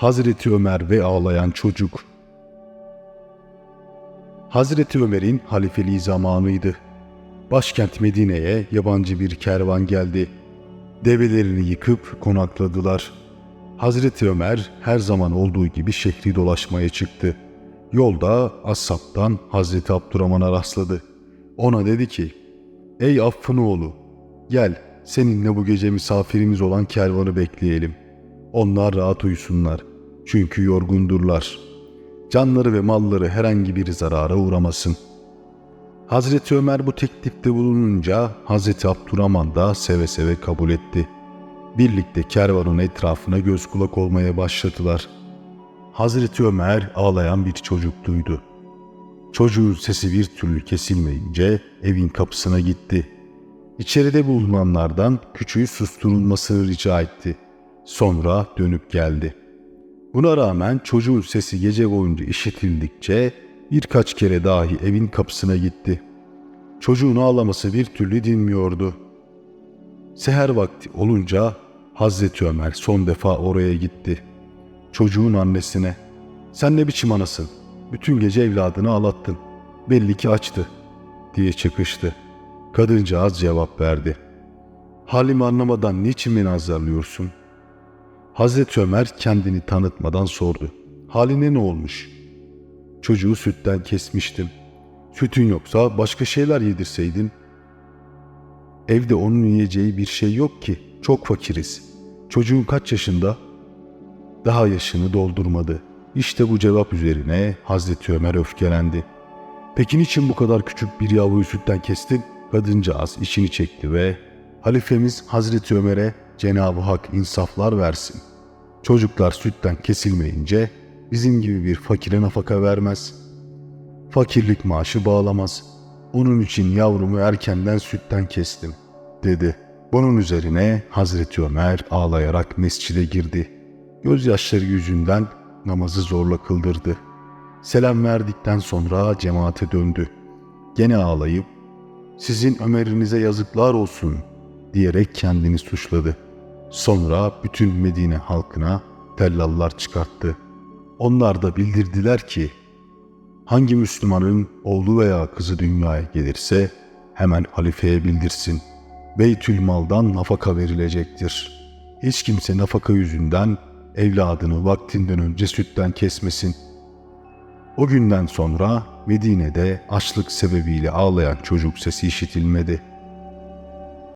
Hazreti Ömer ve ağlayan çocuk. Hazreti Ömer'in halifeliği zamanıydı. Başkent Medine'ye yabancı bir kervan geldi. Develerini yıkıp konakladılar. Hazreti Ömer her zaman olduğu gibi şehri dolaşmaya çıktı. Yolda Assap'tan Hazreti Abdurrahman'a rastladı. Ona dedi ki, Ey Affın oğlu, gel seninle bu gece misafirimiz olan kervanı bekleyelim. Onlar rahat uyusunlar. Çünkü yorgundurlar. Canları ve malları herhangi bir zarara uğramasın. Hazreti Ömer bu teklifte bulununca Hazreti Abdurrahman da seve seve kabul etti. Birlikte kervanın etrafına göz kulak olmaya başladılar. Hazreti Ömer ağlayan bir çocuk duydu. Çocuğun sesi bir türlü kesilmeyince evin kapısına gitti. İçeride bulunanlardan küçüğü susturulmasını rica etti. Sonra dönüp geldi. Buna rağmen çocuğun sesi gece boyunca işitildikçe birkaç kere dahi evin kapısına gitti. Çocuğun ağlaması bir türlü dinmiyordu. Seher vakti olunca Hazreti Ömer son defa oraya gitti. Çocuğun annesine ''Sen ne biçim anasın? Bütün gece evladını ağlattın. Belli ki açtı.'' diye çıkıştı. Kadıncağız cevap verdi. ''Halimi anlamadan niçin beni azarlıyorsun?'' Hazreti Ömer kendini tanıtmadan sordu. Haline ne olmuş? Çocuğu sütten kesmiştim. Sütün yoksa başka şeyler yedirseydin. Evde onun yiyeceği bir şey yok ki. Çok fakiriz. Çocuğun kaç yaşında? Daha yaşını doldurmadı. İşte bu cevap üzerine Hazreti Ömer öfkelendi. Peki niçin bu kadar küçük bir yavruyu sütten kestin? Kadıncağız işini çekti ve halifemiz Hazreti Ömer'e Cenab-ı Hak insaflar versin. Çocuklar sütten kesilmeyince bizim gibi bir fakire nafaka vermez. Fakirlik maaşı bağlamaz. Onun için yavrumu erkenden sütten kestim, dedi. Bunun üzerine Hazreti Ömer ağlayarak mescide girdi. Gözyaşları yüzünden namazı zorla kıldırdı. Selam verdikten sonra cemaate döndü. Gene ağlayıp sizin Ömer'inize yazıklar olsun diyerek kendini suçladı. Sonra bütün Medine halkına tellallar çıkarttı. Onlar da bildirdiler ki hangi Müslümanın oğlu veya kızı dünyaya gelirse hemen halifeye bildirsin. Beytül maldan nafaka verilecektir. Hiç kimse nafaka yüzünden evladını vaktinden önce sütten kesmesin. O günden sonra Medine'de açlık sebebiyle ağlayan çocuk sesi işitilmedi.